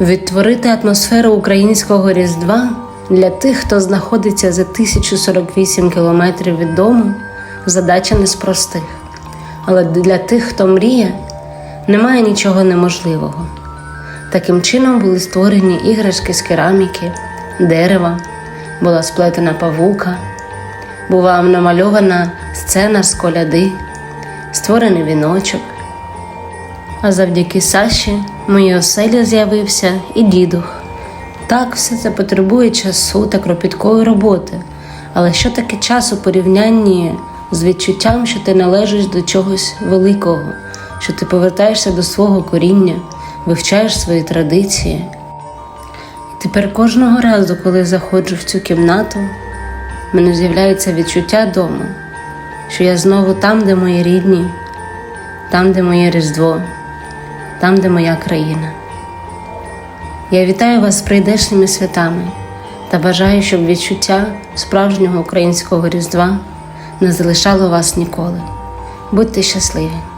Відтворити атмосферу українського Різдва для тих, хто знаходиться за 1048 кілометрів від дому, задача не з простих. Але для тих, хто мріє, немає нічого неможливого. Таким чином були створені іграшки з кераміки, дерева, була сплетена павука, була намальована сцена з коляди, створений віночок. А завдяки Саші в моїй оселі з'явився і дідух. Так, все це потребує часу та кропіткої роботи. Але що таке час у порівнянні з відчуттям, що ти належиш до чогось великого, що ти повертаєшся до свого коріння, вивчаєш свої традиції. І тепер кожного разу, коли заходжу в цю кімнату, в мене з'являється відчуття дому, що я знову там, де мої рідні, там, де моє Різдво, там, де моя країна. Я вітаю вас з прийдешніми святами та бажаю, щоб відчуття справжнього українського Різдва не залишало вас ніколи. Будьте щасливі!